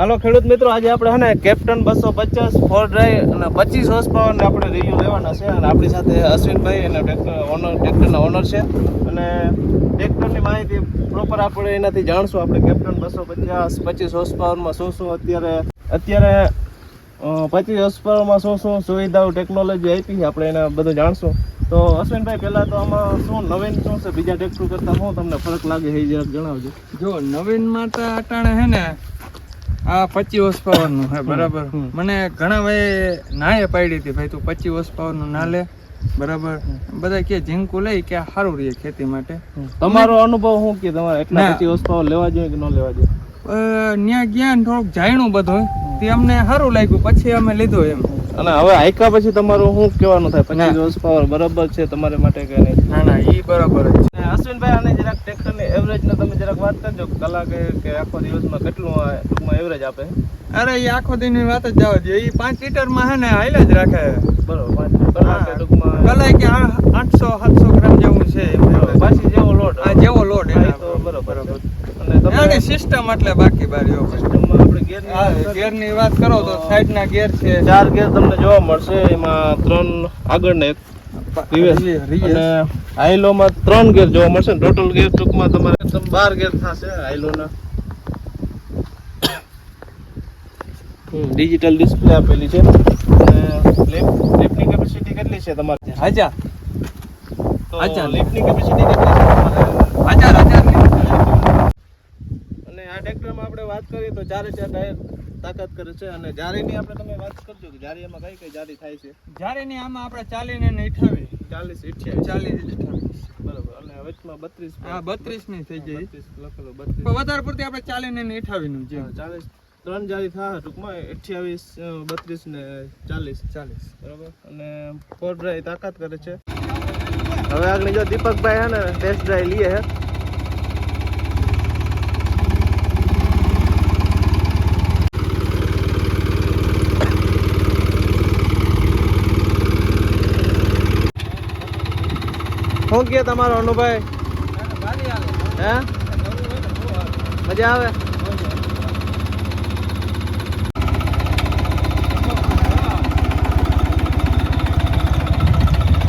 હાલો ખેડૂત મિત્રો, આજે આપણે હે કેપ્ટન બસો પચાસ ફોર ડ્રાઈવ અને પચીસ હોર્સ પાવરને આપણે રિવ્યુ લેવાના છે. અને આપણી સાથે અશ્વિનભાઈ એના ટ્રેક્ટર ઓનર ટ્રેક્ટરના ઓનર છે. અને ટ્રેક્ટરની માહિતી પ્રોપર આપણે એનાથી જાણશું આપણે કેપ્ટન બસો પચાસ, પચીસ હોર્સ પાવરમાં શું શું અત્યારે અત્યારે પચીસ હોર્સ પાવરમાં શું શું સુવિધાઓ ટેકનોલોજી આપી છે આપણે એને બધું જાણશું. તો અશ્વિનભાઈ, પહેલાં તો આમાં શું નવીન શું છે? બીજા ટ્રેક્ટર કરતાં શું તમને ફરક લાગે એ જરાક જણાવજો. જો નવીનમાં તો અટાણે હે ને આ પચીસ હોર્સ પાવરનું હે બરાબર. મને ઘણા ભાઈ નાએ પાડી હતી ભાઈ તું પચીસ હોર્સ પાવરનું ના લે બરાબર? બધા કે ઝીંકુ લઈ કે સારું રહે ખેતી માટે. તમારો અનુભવ શું કે તમારે? એટલા. પચીસ હોર્સ પાવર લેવા જોઈએ કે ન લેવા જોઈએ? અ, ન્યા ગયા ને થોડુંક જાણ્યું બધું તે અમને સારું લાગ્યું પછી અમે લીધું એમ. અને હવે આઈકા પછી તમારું શું કહેવાનું થાય? પચીસ ના. હોર્સ પાવર બરાબર છે તમારે માટે કે નહીં. ના ના એ બરાબર છે. અશ્વિનભાઈ આને જરાક ટ્રેક્ટરની એવરેજ ને તમે જરાક વાત કરજો કલાકે કે આખો દિવસમાં કેટલું ટૂંકમાં એવરેજ આપે? અરે એ આખો દિન વાત જ જાવ દે એ પાંચ લીટરમાં હે ને હાઈલ જ રાખે. બરોબર પાંચ કલાકે ટૂંકમાં. કલાક આઠસો સાતસો ગ્રામ જેવું છે પાછી જેવો લોડ આ જેવો લોડ એ તો બરોબર બરોબર. અને સિસ્ટમ એટલે બાકી બારી સિસ્ટમમાં ગેરની વાત કરો તો સાઈડના ગેર છે. ચાર ગેર તમને જોવા મળશે એમાં ત્રણ આગળ ને એક રિવર્સ અને ત્રણ ગેર જોવા મળશે ટોટલ ગેર ટૂંકમાં તમારે તમ બાર ગેર થશે આઈલોના ડિજિટલ ડિસ્પ્લે આપેલી છે. અને કેપેસિટી કેટલી છે તમારી? હજાર. તો હજાર. લિફ્ટની કેપેસિટી કેટલી છે હજાર હજાર આ ટ્રેક્ટરમાં આપણે વાત કરીએ તો ચારે ચાર ટાયર તાકાત કરે છે અને જારીની આપણે તમે વાત કરજો કે જારી એમાં કઈ કઈ જારી થાય છે? જ્યારે ની આમાં આપણે ચાલીને ને અઠાવી ચાલીસ અઠ્યાવીસ ચાલીસ અઠાવીસ. બરોબર અને વચમાં બત્રીસ હા બત્રીસની થઈ જાય. બત્રીસ વધારે પૂરતી આપણે ચાલીને ને અઠાવી નું જેમ ચાલીસ. ત્રણ જારી થાય ટૂંકમાં અઠ્યાવીસ બત્રીસ ને ચાલીસ. ચાલીસ. બરોબર? અને ફોર ડ્રાઈવ તાકાત કરે છે. હવે આગળ જો દીપકભાઈ હે ને ટેસ્ટ ડ્રાઈવ લઈએ હે. કહે તમારો અનુભવ હે? મજા આવે?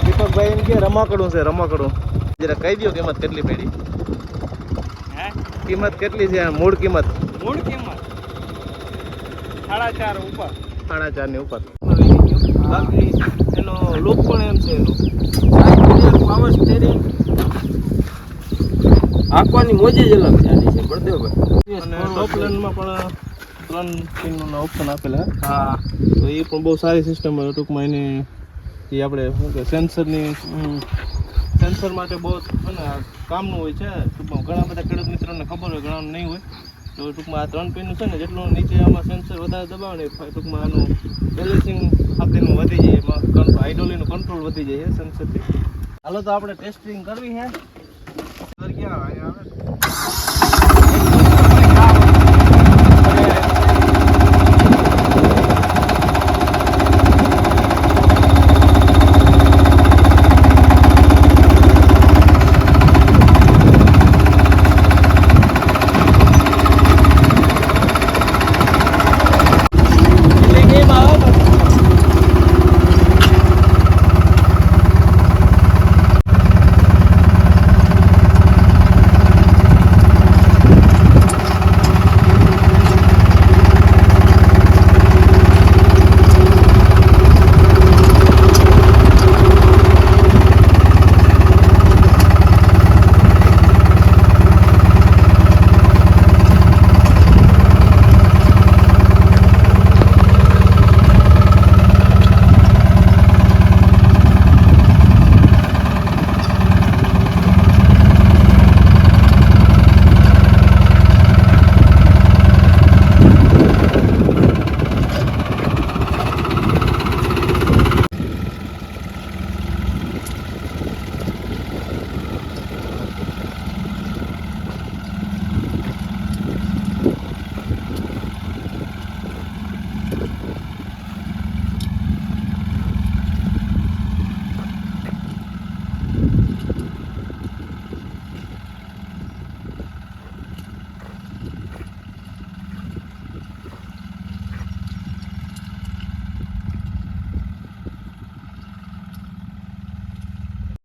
દીપકભાઈ એમ કે રમકડું છે રમકડું. જરા કહી દો કિંમત કેટલી પડી? હે? કિંમત કેટલી છે? મૂળ કિંમત? મૂળ કિંમત? સાડા ચાર ઉપર. સાડા ચારની ઉપર. એનો લુક પણ એમ છે એનો. પાવર આંકવાની મોજી જ અલગ છે આની છે બળદેવભાઈ અને ટોપ લેનમાં પણ ત્રણ પિનનો ઓપ્શન આપેલા હા. તો એ પણ બહુ સારી સિસ્ટમ હોય. ટૂંકમાં એની એ આપણે શું કે સેન્સરની સેન્સર માટે બહુ અને કામનું હોય છે. ટૂંકમાં ઘણા બધા ખેડૂત મિત્રોને ખબર હોય ઘણા નહીં હોય. તો ટૂંકમાં આ ત્રણ પિનનું છે ને જેટલું નીચે આમાં સેન્સર વધારે દબાવે ને ટૂંકમાં આનું બેલેન્સિંગ આપેલું વધી જાય. એમાં હાઇડ્રોલીનું કંટ્રોલ વધી જાય છે સેન્સરથી હાલો તો આપણે ટેસ્ટિંગ કરવી છે.